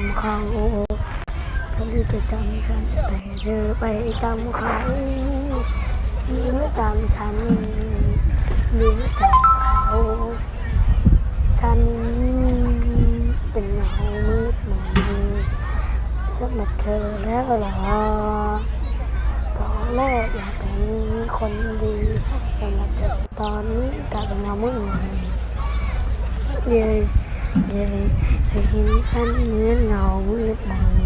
ำเขาฉันจะจำฉันแต่เธอไปจำเขาหรือจำฉันหรือจำเขาฉันเป็นเงามืดมนสำหรับเธอแล้วเหรอตอนแรกอยากเป็นคนดีสำหรับเธอตอนนี้กลายเป็นเงามืดมนเย้ เย้เธอเห็นฉันเหมือนเงามืดมน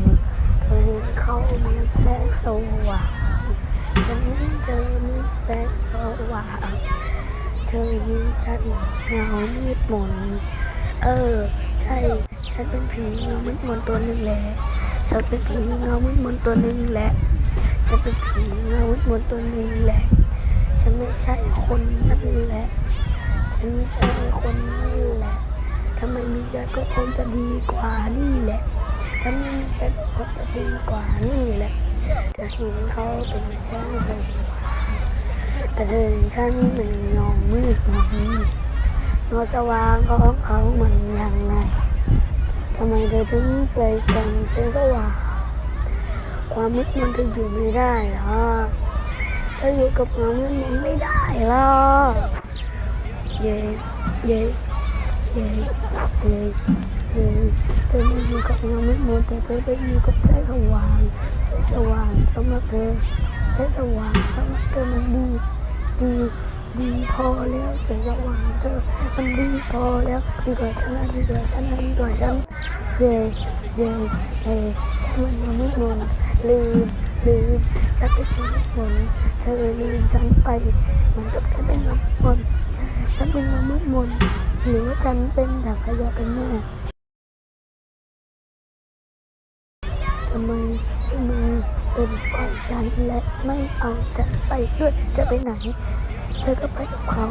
เธอเห็นเขาเหมือนแสงสว่างฉันเห็นเธอเหมือนแสงสว่างเธอเห็นฉันเงามืดมนเออ ใช่ ฉันเป็นผีเงามืดมนตัวหนึ่งแหละฉันเป็นผีเงามืดมนตัวหนึ่งแหละฉันเป็นผีเงามืดมนตัวหนึ่งแหละฉันไม่ใช่คนนั่นแหละฉันไม่ใช่คนนั่นแหละ ถ้าไม่มีใจก็คงจะดีกว่านี่แหละ ถ้าไม่มีใจก็คงจะดีกว่านี่แหละจะเห็นเขาเป็นแสงสว่างแต่เธอเห็นฉันเป็นเงมืดมนเงาสว่างของเขามันยังไงทำไมเธอถึงไปจำแสงสว่างความมืดมันจะอยู่ไม่ได้หรอถ้าอยู่กับความมืดมันไม่ได้หรอเย่เย่ เย่เย่เย่เธอไม่อยู่กับความมืดมนแต่เธอไปอยู่กับแสงสว่างสว่างสำหรับเธอแสงสว่างสำหรับเธอมันดีดีดีพอแล้วแสงสว่างเธอมันดีพอแล้วดีกว่าฉันนะดีกว่าฉันนะดีกว่าฉันเย่เย่เย่มันยังไมืดมนลืมลืมฉันเป็นคนหมนเธอลืมฉันไปเหมือนกับฉันเป็นน้ำมนต์ ฉันเป็นน้ำมืดมนหรือว่าฉันเป็นดักพยาเป็นแม่ทำไมทำไมเป็นปล่อยฉันและไม่เอาฉันไปด้วยจะไปไหนเธอก็ไปกับเขา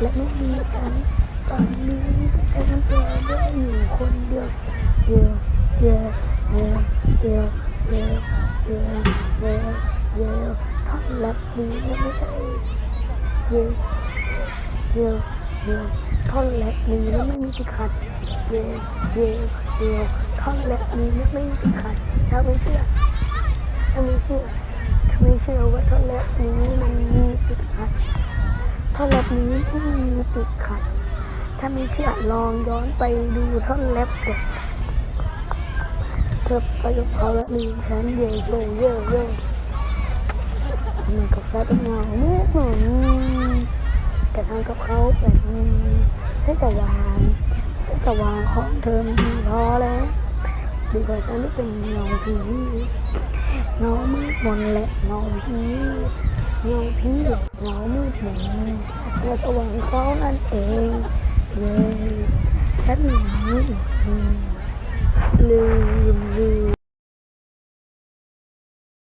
และไม่มีฉันตอนนี้ฉันเจอได้อยู่คนเดียวเดียวเดียวเดียวเดียวเดียวเดียวเดียวเดียวท่อนแรปนี้ไม่ใช่เดียว เดียวเดียวท่อนแรปนี้แล้วไม่มีติดขัดเดียวเดียวเดียวท่อนแรปนี้แล้วไม่มีติดขัดถ้าไม่เชื่อถ้าไม่เชื่อถ้าไม่เชื่อว่าท่อนแรปนี้มันมีติดขัดท่อนแรปนี้ไม่มีติดขัด ถ้าไม่เชื่อลองย้อนไปดูท่อนแรปก่อนเธอไปกับเขาแล้วลืมฉันเย่โยเย่เย่เหมือนกับแฟเป็นเงาเมื่อเหมือน แต่ทำกับเขาเป็นแสงสว่างแสงสว่างของเธอมันพอแล้วดีกว่าฉันที่เป็นเงาผีเงามืดมนและเงาผีเงาผีและเงามืดมนเงาสว่างเขานั่นเองเย้ฉันหนีลืมลืม